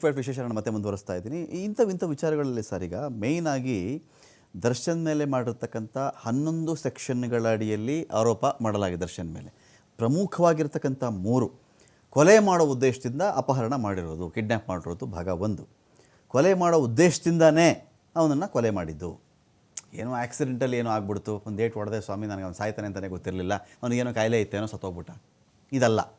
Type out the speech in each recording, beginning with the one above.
Fight ನಾನು ಮತ್ತೆ ಮುಂದುವರಿಸ್ತಾ ಇದ್ದೀನಿ. ಇಂಥ ಇಂಥ ವಿಚಾರಗಳಲ್ಲಿ ಸರ್ ಈಗ ಮೇಯ್ನ್ ಆಗಿ ದರ್ಶನ್ ಮೇಲೆ ಮಾಡಿರ್ತಕ್ಕಂಥ ಹನ್ನೊಂದು ಸೆಕ್ಷನ್ಗಳ ಅಡಿಯಲ್ಲಿ ಆರೋಪ ಮಾಡಲಾಗಿದೆ ದರ್ಶನ್ ಮೇಲೆ. ಪ್ರಮುಖವಾಗಿರ್ತಕ್ಕಂಥ ಮೂರು. ಕೊಲೆ ಮಾಡೋ ಉದ್ದೇಶದಿಂದ ಅಪಹರಣ ಮಾಡಿರೋದು ಕಿಡ್ನ್ಯಾಪ್ ಮಾಡಿರೋದು ಭಾಗ ಒಂದು. ಕೊಲೆ ಮಾಡೋ ಉದ್ದೇಶದಿಂದನೇ ಅವನನ್ನು ಕೊಲೆ ಮಾಡಿದ್ದು. ಏನೋ ಆ್ಯಕ್ಸಿಡೆಂಟಲ್ಲಿ ಏನೋ ಆಗ್ಬಿಡ್ತು. ಒಂದು ಏಟ್ ಹೊಡೆದೆ ಸ್ವಾಮಿ, ನನಗೆ ಅವ್ನು ಸಾಯ್ತಾನೆ ಅಂತಲೇ ಗೊತ್ತಿರಲಿಲ್ಲ. ಅವನಿಗೇನೋ ಕಾಯಿಲೆ ಇತ್ತೇನೋ ಸತ್ತೋಗ್ಬಿಟ್ಟ. ಇದಲ್ಲ.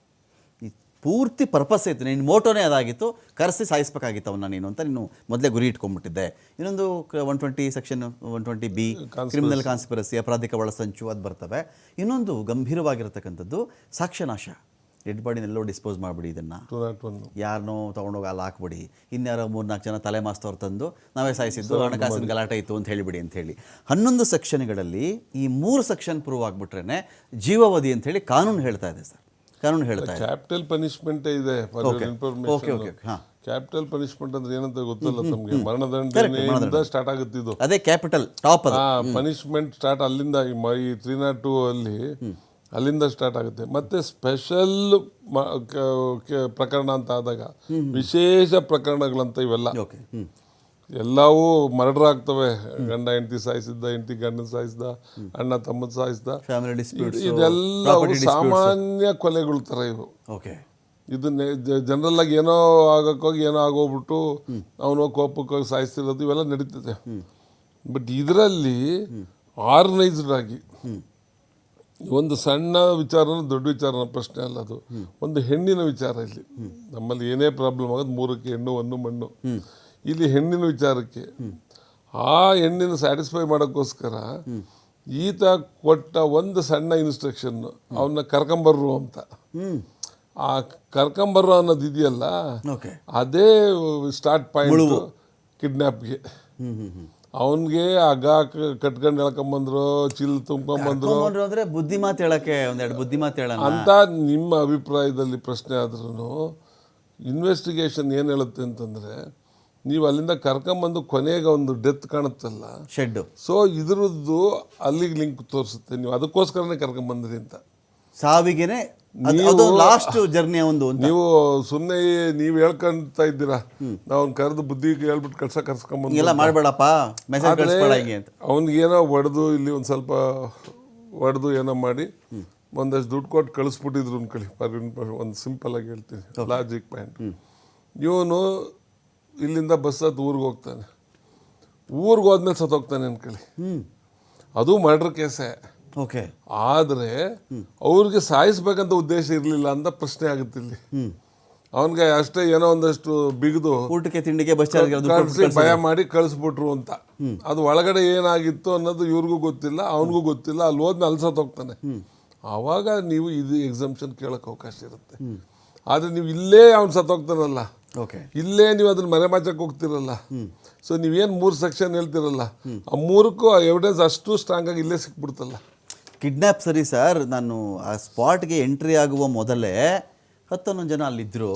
ಪೂರ್ತಿ ಪರ್ಪಸ್ ಐತೆ ನಿನ್ನ ಮೋಟೋನೇ ಅದಾಗಿತ್ತು ಕರೆಸಿ ಸಾಯಿಸ್ಬೇಕಾಗಿತ್ತು ಅವನ್ನ ನೀನು ಅಂತ ನೀನು ಮೊದಲೇ ಗುರಿ ಇಟ್ಕೊಂಡ್ಬಿಟ್ಟಿದ್ದೆ. ಇನ್ನೊಂದು one twenty section one twenty B criminal conspiracy. ಅಪರಾಧಿಕ ಒಳಸಂಚು ಅದು ಬರ್ತವೆ. ಇನ್ನೊಂದು ಗಂಭೀರವಾಗಿರತಕ್ಕಂಥದ್ದು ಸಾಕ್ಷ್ಯನಾಶ. ಡೆಡ್ ಬಾಡಿನೆಲ್ಲೋ ಡಿಸ್ಪೋಸ್ ಮಾಡಿಬಿಡಿ ಇದನ್ನು. ಯಾರನ್ನೋ ತೊಗೊಂಡೋಗಿ ಅಲ್ಲಿ ಹಾಕ್ಬಿಡಿ. ಇನ್ಯಾರೋ ಮೂರ್ನಾಲ್ಕು ಜನ ತಲೆ ಮಾಸ್ತವ್ರು ತಂದು ನಾವೇ ಸಾಯಿಸಿದ್ದು ಹಣಕಾಸಿನ ಗಲಾಟೆ ಇತ್ತು ಅಂತ ಹೇಳಿಬಿಡಿ ಅಂತ ಹೇಳಿ. ಹನ್ನೊಂದು ಸೆಕ್ಷನ್ಗಳಲ್ಲಿ ಈ ಮೂರು ಸೆಕ್ಷನ್ ಪ್ರೂವ್ ಆಗಿಬಿಟ್ರೇ ಜೀವಾವಧಿ ಅಂತ ಹೇಳಿ ಕಾನೂನು ಹೇಳ್ತಾ ಇದೆ ಸರ್. ಕಾನೂನು ಹೇಳ್ತಾ ಇದೆ. ಕ್ಯಾಪಿಟಲ್ ಪನಿಷ್ಮೆಂಟ್ ಇದೆ ಓಕೆ ಇನ್ಫಾರ್ಮೇಶನ್ ಓಕೆ ಹಾಂ. ಕ್ಯಾಪಿಟಲ್ ಪನಿಷ್ಮೆಂಟ್ ಅಂದ್ರೆ ಏನಂತ ಗೊತ್ತಲ್ಲ ನಮಗೆ ಮರಣದಂಡನೆಯಿಂದ ಸ್ಟಾರ್ಟ್ ಆಗುತ್ತೆ ಇದು ಅದೇ ಕ್ಯಾಪಿಟಲ್ ಟಾಪ್ ಪನಿಷ್ಮೆಂಟ್ ಸ್ಟಾರ್ಟ್ ಅಲ್ಲಿಂದ ಈ ತ್ರೀ ನಾಟ್ ಟೂ ಅಲ್ಲಿ ಅಲ್ಲಿಂದ ಸ್ಟಾರ್ಟ್ ಆಗುತ್ತೆ. ಮತ್ತೆ ಸ್ಪೆಷಲ್ ಪ್ರಕರಣ ಅಂತ ಆದಾಗ ವಿಶೇಷ ಪ್ರಕರಣಗಳಂತ ಇವೆಲ್ಲ. ಎಲ್ಲವೂ ಮರ್ಡರ್ ಆಗ್ತವೆ. ಗಂಡ ಹೆಂಡತಿ ಸಾಯಿಸಿದ್ದ ಹೆಂಡತಿ ಗಂಡನ ಸಾಯಿಸಿದ ಅಣ್ಣ ತಮ್ಮನ ಸಾಯಿಸಿದ ಇದೆಲ್ಲ ಸಾಮಾನ್ಯ ಕೊಲೆಗಳು ತರ ಇವು. ಓಕೆ ಇದು ಜನರಲ್ ಆಗಿ ಏನೋ ಆಗಕ್ಕೋಗಿ ಏನೋ ಆಗೋಗ್ಬಿಟ್ಟು ಅವನು ಕೋಪಕ್ಕೋಗಿ ಸಾಯಿಸ್ತಿರೋದು ಇವೆಲ್ಲ ನಡೀತದೆ. ಬಟ್ ಇದರಲ್ಲಿ ಆರ್ಗನೈಸ್ಡ್ ಆಗಿ ಒಂದು ಸಣ್ಣ ವಿಚಾರನ ದೊಡ್ಡ ವಿಚಾರನ ಪ್ರಶ್ನೆ ಅಲ್ಲ ಅದು. ಒಂದು ಹೆಣ್ಣಿನ ವಿಚಾರ ಇಲ್ಲಿ. ನಮ್ಮಲ್ಲಿ ಏನೇ ಪ್ರಾಬ್ಲಮ್ ಆಗೋದು ಮೂರಕ್ಕೆ ಹೆಣ್ಣು ಒಂದು ಮಣ್ಣು. ಇಲ್ಲಿ ಹೆಣ್ಣಿನ ವಿಚಾರಕ್ಕೆ. ಆ ಹೆಣ್ಣಿನ ಸ್ಯಾಟಿಸ್ಫೈ ಮಾಡೋಕ್ಕೋಸ್ಕರ ಈತ ಕೊಟ್ಟ ಒಂದು ಸಣ್ಣ ಇನ್ಸ್ಟ್ರಕ್ಷನ್ ಅವನ್ನ ಕರ್ಕೊಂಬರ್ರು ಅಂತ. ಆ ಕರ್ಕೊಂಬರ್ರು ಅನ್ನೋದು ಇದೆಯಲ್ಲ ಅದೇ ಸ್ಟಾರ್ಟ್ ಪಾಯಿಂಟ್ ಕಿಡ್ನಾಪ್ಗೆ ಅವನ್ಗೆ ಹಗ್ಗ ಕಟ್ಕೊಂಡು ಹೇಳ್ಕೊಂಬಂದ್ರು ಚಿಲ್ ತುಂಬ್ಕೊಂಬಂದ್ರು. ಅಂದ್ರೆ ಬುದ್ಧಿ ಮಾತು ಹೇಳಕ್ಕೆ ಒಂದೆರಡು ಬುದ್ಧಿ ಮಾತು ಹೇಳ ಅಂತ ನಿಮ್ಮ ಅಭಿಪ್ರಾಯದಲ್ಲಿ ಪ್ರಶ್ನೆ ಆದ್ರೂ ಇನ್ವೆಸ್ಟಿಗೇಷನ್ ಏನು ಹೇಳುತ್ತೆ ಅಂತಂದ್ರೆ ನೀವು ಅಲ್ಲಿಂದ ಕರ್ಕೊಂಬಂದು ಕೊನೆಗೆ ಒಂದು ಡೆತ್ ಕಾಣುತ್ತಲ್ಲ? ಶೆಡ್ಡು ಸೊ ಇದ್ರದ್ದು ಅಲ್ಲಿಗೆ ಲಿಂಕ್ ತೋರಿಸುತ್ತೆ ನೀವು. ಅದಕ್ಕೋಸ್ಕರನೇ ಕರ್ಕೊಂಬಂದ್ರಿ ಅಂತ. ಸಾವಿಗೆನೆ ಲಾಸ್ಟ್ ಜರ್ನಿಯ ಒಂದು ನೀವು ಸುಮ್ಮನೆ ನೀವು ಹೇಳ್ಕೊಂತ ಇದ್ದೀರಾ? ನಾವು ಕರೆದು ಬುದ್ಧಿ ಹೇಳ್ಬಿಟ್ಟು ಕಳ್ಸ ಕರ್ಸ್ಕೊಂಬಂದು ಎಲ್ಲ ಮಾಡಬೇಡಪ್ಪ. ಮೆಸೇಜ್ ಅಂತ. ಅವನಿಗೇನೋ ಹೊಡೆದು ಇಲ್ಲಿ ಒಂದು ಸ್ವಲ್ಪ ಹೊಡೆದು ಏನೋ ಮಾಡಿ ಒಂದಷ್ಟು ದುಡ್ಡು ಕೊಟ್ಟು ಕಳಿಸ್ಬಿಟ್ಟಿದ್ರು ಅನ್ಕೊಳ್ಳಿ. ಒಂದು ಸಿಂಪಲ್ ಆಗಿ ಹೇಳ್ತೀನಿ. ಲಾಜಿಕ್ ಪಾಯಿಂಟ್ ಇವನು ಇಲ್ಲಿಂದ ಬಸ್ ಹತ್ತು ಊರಿಗೆ ಹೋಗ್ತಾನೆ. ಊರಿಗೆ ಹೋದ್ಮೇಲೆ ಸತ್ತೋಗ್ತಾನೆ ಅನ್ಕೊಳ್ಳಿ ಅದು ಮರ್ಡರ್ ಕೇಸೇ ಓಕೆ. ಆದರೆ ಅವ್ರಿಗೆ ಸಾಯಿಸ್ಬೇಕಂತ ಉದ್ದೇಶ ಇರಲಿಲ್ಲ ಅಂತ ಪ್ರಶ್ನೆ ಆಗುತ್ತೆ ಇಲ್ಲಿ. ಅವನಿಗೆ ಅಷ್ಟೇ ಏನೋ ಒಂದಷ್ಟು ಬಿಗಿದು ಊಟಕ್ಕೆ ತಿಂಡಿಗೆ ಬಸ್ ಭಯ ಮಾಡಿ ಕಳಿಸ್ಬಿಟ್ರು ಅಂತ. ಅದು ಒಳಗಡೆ ಏನಾಗಿತ್ತು ಅನ್ನೋದು ಇವ್ರಿಗೂ ಗೊತ್ತಿಲ್ಲ ಅವನಿಗೂ ಗೊತ್ತಿಲ್ಲ ಅಲ್ಲಿ ಹೋದ್ಮೇಲೆ ಅಲ್ಲಿ ಹೋಗ್ತಾನೆ. ಆವಾಗ ನೀವು ಇದು ಎಕ್ಸಾಮ್ಷನ್ ಕೇಳೋಕೆ ಅವಕಾಶ ಇರುತ್ತೆ. ಆದರೆ ನೀವು ಇಲ್ಲೇ ಅವ್ನು ಸತ್ತೋಗ್ತಾನಲ್ಲ ಓಕೆ ಇಲ್ಲೇ ನೀವು ಅದನ್ನ ಮನೆ ಮಾಚಕ್ಕೆ ಹೋಗ್ತಿರಲ್ಲ. ಸೊ ನೀವೇನು ಮೂರು ಸೆಕ್ಷನ್ ಹೇಳ್ತಿರಲ್ಲ ಆ ಮೂರಕ್ಕೂ ಎವಿಡೆನ್ಸ್ ಅಷ್ಟು ಸ್ಟ್ರಾಂಗ್ ಆಗಿ ಇಲ್ಲೇ ಸಿಕ್ಬಿಡ್ತಲ್ಲ. ಕಿಡ್ನ್ಯಾಪ್ ಸರಿ ಸರ್ ನಾನು ಆ ಸ್ಪಾಟ್ಗೆ ಎಂಟ್ರಿ ಆಗುವ ಮೊದಲೇ ಹತ್ತೊಂದೊಂದು ಜನ ಅಲ್ಲಿದ್ದರು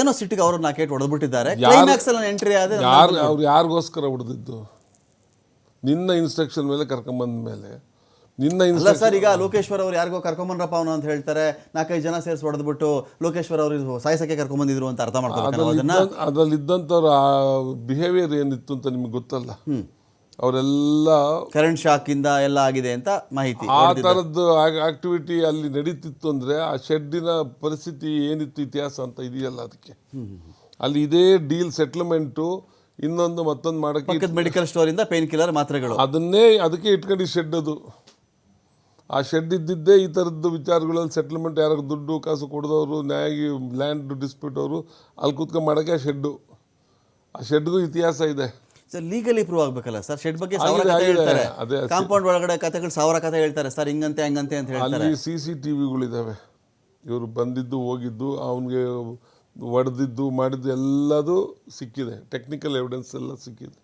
ಏನೋ ಸಿಟ್ಟಿಗೆ ಅವ್ರನ್ನ ನಾಕೇಟ್ ಹೊಡೆದ್ಬಿಟ್ಟಿದ್ದಾರೆ. ಎಂಟ್ರಿ ಆದ ಯಾರು ಅವ್ರು ಯಾರಿಗೋಸ್ಕರ ಹೊಡೆದಿದ್ದು? ನಿನ್ನ ಇನ್ಸ್ಟ್ರಕ್ಷನ್ ಮೇಲೆ ಕರ್ಕೊಂಬಂದ ಮೇಲೆ ನಿನ್ನ ಅಲ್ಲ ಇನ್ಸ್ಟ್ರಕ್ಷನ್ ಸರ್ ಈಗ ಲೋಕೇಶ್ವರ್ ಅವ್ರು ಯಾರಿಗೋ ಕರ್ಕೊಂಬಂದ್ರಪ್ಪ ಅವನು ಅಂತ ಹೇಳ್ತಾರೆ ನಾಲ್ಕೈದು ಜನ ಸೇರಿಸಿ ಹೊಡೆದ್ಬಿಟ್ಟು ಲೋಕೇಶ್ವರ್ ಅವರು ಸಾಯಿಸಕ್ಕೆ ಕರ್ಕೊಂಬಂದಿದ್ರು ಅಂತ ಅರ್ಥ ಮಾಡ್ಕೋಬೇಕು ಅದ್ರಲ್ಲಿ ಇದ್ದಂಥವ್ರ ಬಿಹೇವಿಯರ್ ಏನಿತ್ತು ಅಂತ ನಿಮ್ಗೆ ಗೊತ್ತಲ್ಲ? ಅವರೆಲ್ಲ ಕರೆಂಟ್ ಶಾಕ್ ಇಂದ ಎಲ್ಲ ಆಗಿದೆ ಅಂತ ಮಾಹಿತಿ ಆ ಥರದ್ದು ಆಕ್ಟಿವಿಟಿ ಅಲ್ಲಿ ನಡೀತಿತ್ತು ಅಂದ್ರೆ ಆ ಶೆಡ್ಡಿನ ಪರಿಸ್ಥಿತಿ ಏನಿತ್ತು ಇತಿಹಾಸ ಅಂತ ಇದೆಯಲ್ಲ ಅದಕ್ಕೆ. ಅಲ್ಲಿ ಇದೇ ಡೀಲ್ ಸೆಟ್ಲ್ಮೆಂಟು ಇನ್ನೊಂದು ಮತ್ತೊಂದು ಮಾಡಕ್ಕೆ ಮೆಡಿಕಲ್ ಸ್ಟೋರ್ ಇಂದ ಪೇನ್ ಕಿಲ್ಲರ್ ಮಾತ್ರೆಗಳು. ಅದನ್ನೇ ಅದಕ್ಕೆ ಇಟ್ಕೊಂಡು ಶೆಡ್ ಅದು. ಆ ಶೆಡ್ ಇದ್ದಿದ್ದೇ ಈ ಥರದ್ದು ವಿಚಾರಗಳಲ್ಲಿ ಸೆಟ್ಲ್ಮೆಂಟ್ ಯಾರು ದುಡ್ಡು ಕಾಸು ಕೊಡಿದವರು ನ್ಯಾಯ ಲ್ಯಾಂಡ್ ಡಿಸ್ಪ್ಯೂಟ್ ಅವರು ಅಲ್ಲಿ ಕೂತ್ಕೊಂಡು ಮಾಡೋಕ್ಕೆ ಆ ಶೆಡ್ಡು. ಆ ಶೆಡ್ಗೂ ಇತಿಹಾಸ ಇದೆ. ಸರ್ ಲೀಗಲಿ ಪ್ರೂವ್ ಆಗಬೇಕಲ್ಲ ಸರ್ ಶೆಡ್ ಬಗ್ಗೆ ಸಾವಿರ ಕಥೆ ಹೇಳ್ತಾರೆ. ಕಾಂಪೌಂಡ್ ಒಳಗಡೆ ಕಥೆಗಳು ಸಾವಿರ ಕಥೆ ಹೇಳ್ತಾರೆ. ಸರ್ ಹಿಂಗಂತೆ ಹಂಗಂತೆ ಅಂತ ಹೇಳ್ತಾರೆ. ಅಲ್ಲಿ ಸಿ ಸಿ ಟಿ ವಿಗಳಿದ್ದಾವೆ ಇವರು ಬಂದಿದ್ದು ಹೋಗಿದ್ದು ಅವನಿಗೆ ಹೊಡೆದಿದ್ದು ಮಾಡಿದ್ದು ಎಲ್ಲದೂ ಸಿಕ್ಕಿದೆ. ಟೆಕ್ನಿಕಲ್ ಎವಿಡೆನ್ಸ್ ಎಲ್ಲ ಸಿಕ್ಕಿದೆ.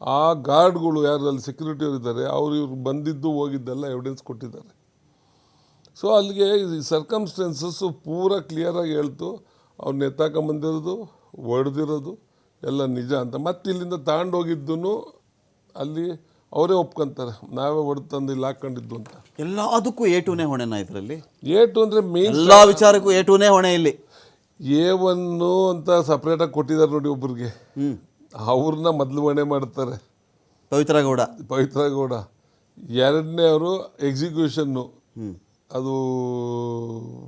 ಆ ಗಾರ್ಡ್ಗಳು ಯಾರು ಅಲ್ಲಿ ಸೆಕ್ಯೂರಿಟಿ ಇದ್ದಾರೆ ಅವರು ಇವ್ರು ಬಂದಿದ್ದು ಹೋಗಿದ್ದೆಲ್ಲ ಎವಿಡೆನ್ಸ್ ಕೊಟ್ಟಿದ್ದಾರೆ. ಸೊ ಅಲ್ಲಿಗೆ ಸರ್ಕಮ್ಸ್ಟೆನ್ಸಸ್ಸು ಪೂರ ಕ್ಲಿಯರಾಗಿ ಹೇಳ್ತು ಅವ್ರನ್ನ ಎತ್ತಾಕೊಂಬಂದಿರೋದು ಹೊಡೆದಿರೋದು ಎಲ್ಲ ನಿಜ ಅಂತ. ಮತ್ತೆ ಇಲ್ಲಿಂದ ತಗೊಂಡೋಗಿದ್ದು ಅಲ್ಲಿ ಅವರೇ ಒಪ್ಕೊಂತಾರೆ ನಾವೇ ಹೊಡೆದು ತಂದು ಇಲ್ಲಿ ಹಾಕೊಂಡಿದ್ದು ಅಂತ. ಎಲ್ಲ ಅದಕ್ಕೂ ಎ ಟೂನೇ ಹೊಣೆನ ಇದರಲ್ಲಿ? ಏಟು ಅಂದರೆ ಮೇನ್ ಎಲ್ಲ ವಿಚಾರಕ್ಕೂ ಏ ಟೂನೇ ಹೊಣೆ ಇಲ್ಲಿ. ಎ ಒನ್ನು ಅಂತ ಸಪ್ರೇಟಾಗಿ ಕೊಟ್ಟಿದ್ದಾರೆ ನೋಡಿ ಒಬ್ಬರಿಗೆ ಅವ್ರನ್ನ ಮೊದಲು ಹೊಣೆ ಮಾಡ್ತಾರೆ. ಪವಿತ್ರ ಗೌಡ. ಪವಿತ್ರ ಗೌಡ. ಎರಡನೇ ಅವರು ಎಕ್ಸಿಕ್ಯೂಷನ್ನು ಅದು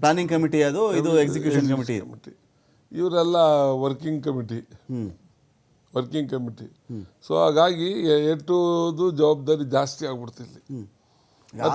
ಪ್ಲಾನಿಂಗ್ ಕಮಿಟಿ ಅದು ಇದು ಎಕ್ಸಿಕ್ಯೂಷನ್ ಕಮಿಟಿ ಕಮಿಟಿ ಇವರೆಲ್ಲ ವರ್ಕಿಂಗ್ ಕಮಿಟಿ ಹ್ಞೂ ವರ್ಕಿಂಗ್ ಕಮಿಟಿ ಸೊ ಹಾಗಾಗಿ ಎಟ್ಟುದು ಜವಾಬ್ದಾರಿ ಜಾಸ್ತಿ ಆಗ್ಬಿಡ್ತಿಲ್ಲಿ.